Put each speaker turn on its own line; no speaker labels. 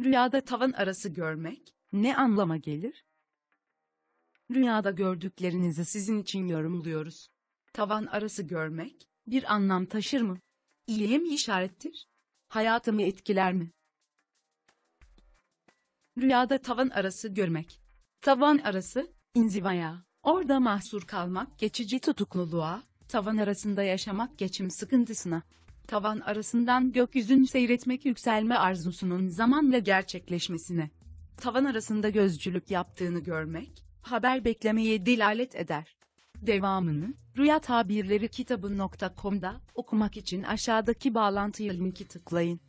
Rüyada tavan arası görmek,
Ne anlama gelir?
rüyada gördüklerinizi sizin için yorumluyoruz. Tavan arası görmek, bir anlam taşır mı? İyiye mi işarettir? Hayatımı etkiler mi? Rüyada tavan arası görmek. Tavan arası, inzivaya, orada mahsur kalmak geçici tutukluluğa, tavan arasında yaşamak geçim sıkıntısına. Tavan arasından gökyüzünü seyretmek yükselme arzusunun zamanla gerçekleşmesine. Tavan arasında gözcülük yaptığını görmek, haber beklemeye delalet eder. Devamını, Rüya Tabirleri kitabı.com'da okumak için aşağıdaki bağlantıya linki tıklayın.